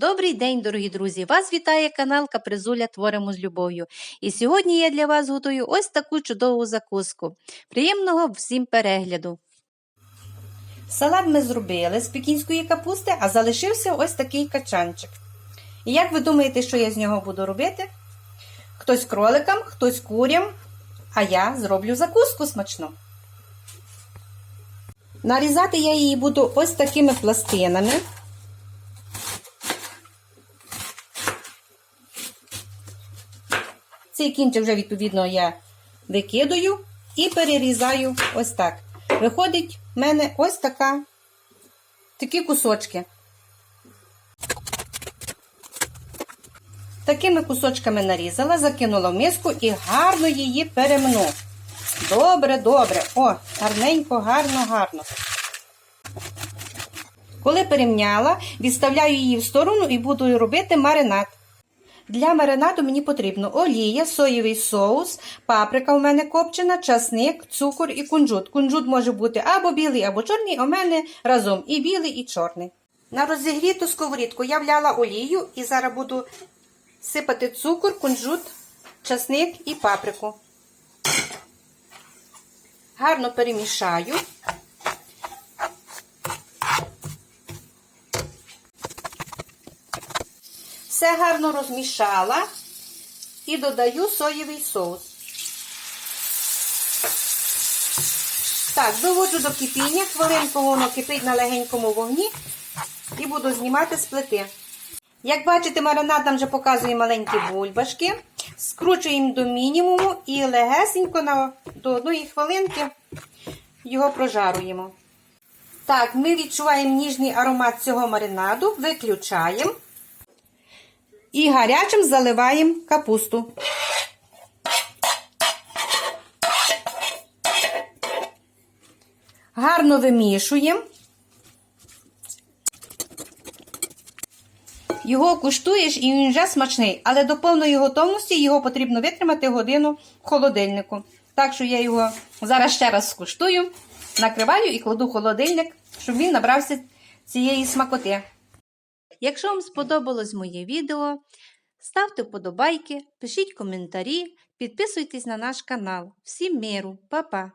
Добрий день, дорогі друзі! Вас вітає канал Капризуля Творимо з любов'ю. І сьогодні я для вас готую ось таку чудову закуску. Приємного всім перегляду! Салат ми зробили з пекінської капусти, а залишився ось такий качанчик. І як ви думаєте, що я з нього буду робити? Хтось кроликам, хтось курям, а я зроблю закуску смачну. Нарізати я її буду ось такими пластинами. Цей кінчик вже, відповідно, я викидаю і перерізаю ось так. Виходить в мене ось така, такі кусочки. Такими кусочками нарізала, закинула в миску і гарно її перемну. Добре, добре. О, гарненько, гарно, гарно. Коли перемняла, відставляю її в сторону і буду робити маринад. Для маринаду мені потрібно олія, соєвий соус, паприка у мене копчена, часник, цукор і кунжут. Кунжут може бути або білий, або чорний, у мене разом і білий, і чорний. На розігріту сковорідку я вляла олію і зараз буду сипати цукор, кунжут, часник і паприку. Гарно перемішаю. Все гарно розмішала і додаю соєвий соус. Так, доводжу до кипіння, хвилинку воно кипить на легенькому вогні і буду знімати з плити. Як бачите, маринад нам вже показує маленькі бульбашки. Скручуємо до мінімуму і легесенько на, до одної хвилинки його прожаруємо. Так, ми відчуваємо ніжний аромат цього маринаду, виключаємо. І гарячим заливаємо капусту. Гарно вимішуємо. Його куштуєш і він вже смачний, але до повної готовності його потрібно витримати годину в холодильнику. Так що я його зараз ще раз скуштую, накриваю і кладу в холодильник, щоб він набрався цієї смакоти. Якщо вам сподобалось моє відео, ставте вподобайки, пишіть коментарі, підписуйтесь на наш канал. Всім миру, Па-па!